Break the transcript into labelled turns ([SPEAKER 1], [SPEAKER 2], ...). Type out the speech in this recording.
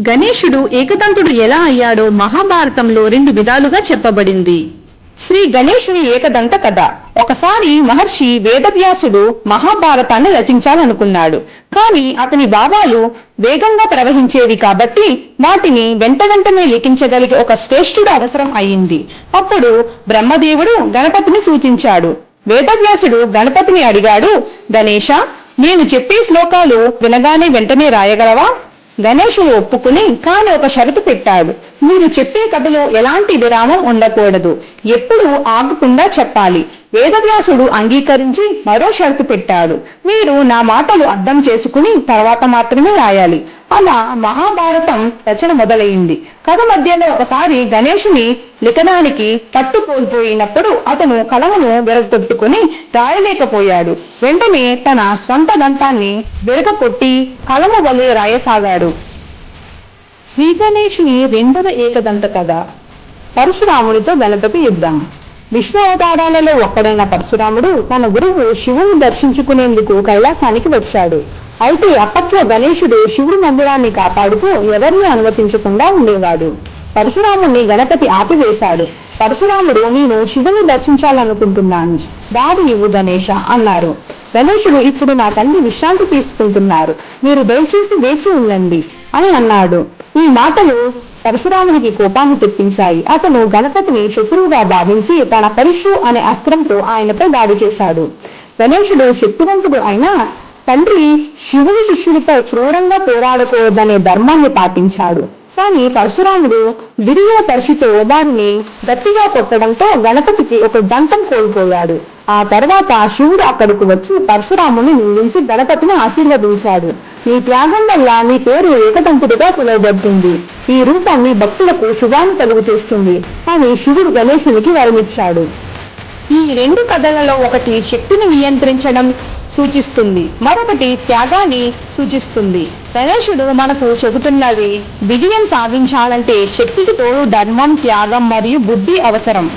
[SPEAKER 1] గణేశుడు ఏకదంతుడు ఎలా అయ్యాడో మహాభారతంలో రెండు విధాలుగా చెప్పబడింది. శ్రీ గణేశుని ఏకదంత కథ. ఒకసారి మహర్షి వేదవ్యాసుడు మహాభారతాన్ని రచించాలనుకున్నాడు. కానీ అతని భావాలు వేగంగా ప్రవహించేవి కాబట్టి వాటిని వెంట వెంటనే లిఖించగలిగే ఒక శ్రేష్ఠుడు అవసరం అయింది అప్పుడు బ్రహ్మదేవుడు గణపతిని సూచించాడు. వేదవ్యాసుడు గణపతిని అడిగాడు గణేష నేను చెప్పే శ్లోకాలు వినగానే వెంటనే రాయగలవా? గణేషుడు ఒప్పుకుని కాని ఒక షరతు పెట్టాడు. మీరు చెప్పే కథలో ఎలాంటి విరామం ఉండకూడదు. ఎప్పుడు ఆగకుండా చెప్పాలి. వేదవ్యాసుడు అంగీకరించి మరో షరతు పెట్టాడు. మీరు నా మాటలు అర్థం చేసుకుని తర్వాత మాత్రమే రాయాలి. అలా మహాభారతం రచన మొదలైంది. కథ మధ్యలో ఒకసారి గణేషుని లిఖనానికి పట్టు కోల్పోయినప్పుడు అతను కలమును విరగొట్టుకుని రాయలేకపోయాడు. వెంటనే తన స్వంత దంతాన్ని విరగకొట్టి కలము వలె రాయసాగాడు. శ్రీ గణేషుని రెండవ ఏకదంత కథ. పరశురాముడితో గణపతి యుద్ధం. విష్ణు అవతారాలలో ఒక్కడైన పరశురాముడు తన గురువు శివుని దర్శించుకునేందుకు కైలాసానికి వచ్చాడు. అయితే అప్పట్లో గణేశుడు శివుడి మందిరాన్ని కాపాడుతూ ఎవరిని అనుమతించకుండా ఉండేవాడు. పరశురాముని గణపతి ఆపివేశాడు. పరశురాముడు నేను శివుని దర్శించాలనుకుంటున్నాను. దారి ఇవ్వు గణేష అన్నారు. గణేశుడు ఇప్పుడు నా తల్లి విశ్రాంతి తీసుకుంటున్నారు. మీరు దయచేసి వేచి ఉండండి అని అన్నాడు. ఈ మాటలు పరశురామునికి కోపాన్ని తెప్పించాయి. అతను గణపతిని శత్రువుగా భావించి తన పరిషు అనే అస్త్రంతో ఆయనపై దాడి చేశాడు. గణేశుడు శక్తివంతుడు అయినా తండ్రి శివుని శిష్యుడిపై క్రూరంగా పోరాడకూడదనే ధర్మాన్ని పాటించాడు. కానీ పరశురాముడు విరిగిన పరిచితో వారిని గట్టిగా కొట్టడంతో గణపతికి ఒక దంతం కోల్పోయాడు. ఆ తర్వాత శివుడు అక్కడికి వచ్చి పరశురాముని నిందించి గణపతిని ఆశీర్వదించాడు. నీ త్యాగం వల్ల నీ పేరు ఏకదంతుడిగా పిలువబడుతుంది. ఈ రూపాన్ని భక్తులకు శుభాన్ని కలుగు చేస్తుంది. అని శివుడు గణేశునికి వరమిచ్చాడు. ఈ రెండు కథలలో ఒకటి శక్తిని నియంత్రించడం సూచిస్తుంది. మరొకటి త్యాగాన్ని సూచిస్తుంది. గణేశుడు మనకు చెబుతున్నది విజయం సాధించాలంటే శక్తికి తోడు ధర్మం త్యాగం మరియు బుద్ధి అవసరం.